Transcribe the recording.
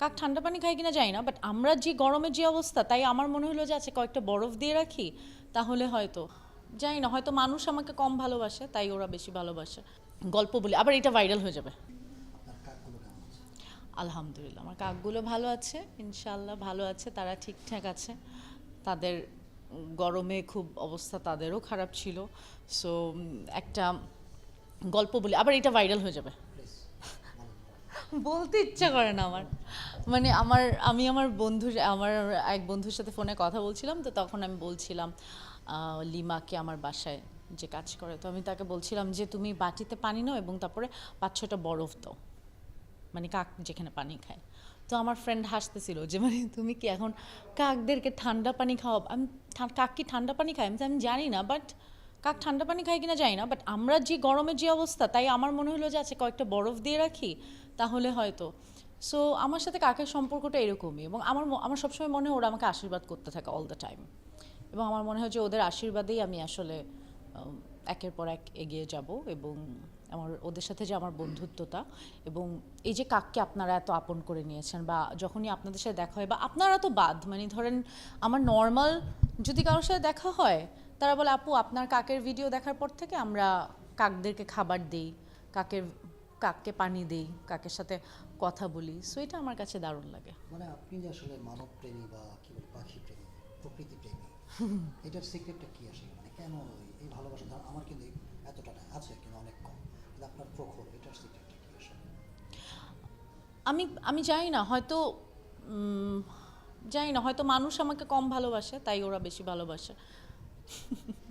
কাক ঠান্ডা পানি খাই কিনা যাই না বাট আমরা যে গরমের যে অবস্থা তাই আমার মনে হলো যে আছে কয়েকটা বরফ দিয়ে রাখি তাহলে হয়তো জানি না হয়তো মানুষ আমাকে কম ভালোবাসে তাই ওরা বেশি ভালোবাসে। গল্প বলি আবার এটা ভাইরাল হয়ে যাবে। আলহামদুলিল্লাহ আমার কাকগুলো ভালো আছে ইনশাল্লাহ ভালো আছে তারা ঠিকঠাক আছে। তাদের গরমে খুব অবস্থা তাদেরও খারাপ ছিল সো একটা গল্প বলি আবার এটা ভাইরাল হয়ে যাবে। বলতে ইচ্ছা করে না আমার। মানে আমার, আমি আমার বন্ধুর, আমার এক বন্ধুর সাথে ফোনে কথা বলছিলাম, তো তখন আমি বলছিলাম লিমাকে আমার বাসায় যে কাজ করে, তো আমি তাকে বলছিলাম যে তুমি বাটিতে পানি নাও এবং তারপরে পাঁচ ছটা বরফ দাও মানে কাক যেখানে পানি খায়। তো আমার ফ্রেন্ড হাসতেছিল যে মানে তুমি কি এখন কাকদেরকে ঠান্ডা পানি খাওয়াব, আমি কাক কি ঠান্ডা পানি খায়? আমি জানি না বাট কাক ঠান্ডা পানি খায় কিনা জানি না বাট আমরা যে গরমের যে অবস্থা, তাই আমার মনে হলো যে আছে কয়েকটা বরফ দিয়ে রাখি, তাহলে হয়তো সো আমার সাথে কাকের সম্পর্কটা এরকমই এবং আমার আমার সবসময় মনে হয় ওরা আমাকে আশীর্বাদ করতে থাকে অল দ্য টাইম এবং আমার মনে হয় যে ওদের আশীর্বাদেই আমি আসলে একের পর এক এগিয়ে যাব এবং আমার, ওদের সাথে যে আমার বন্ধুত্বতা এবং এই যে কাককে আপনারা এত আপন করে নিয়েছেন বা যখনই আপনাদের সাথে দেখা হয় বা আপনারা তো বাদ মানে ধরেন আমার নর্মাল যদি কারোর সাথে দেখা হয়, তারা বলে, আপু, আপনার কাকের ভিডিও দেখার পর থেকে আমরা কাকদেরকে খাবার দিই, কাকের, কাককে পানি দিই, কাকের সাথে কথা বলি সো এটা আমার কাছে দারুণ লাগে। মানে আপনি যে আসলে মানব প্রেমী বা কি বলে পাখি প্রেমী প্রকৃতি প্রেমী এটার সিক্রেটটা কি আসলে? মানে কেন এই- ভালোবাসা? আমার কিন্তু এতটা না আছে কিন্তু অনেক কম কিন্তু আপনার প্রখর এটার সিক্রেটটা কি আসলে? আমি আমি জানি না হয়তো জানি না হয়তো মানুষ আমাকে কম ভালোবাসে তাই ওরা বেশি ভালোবাসে।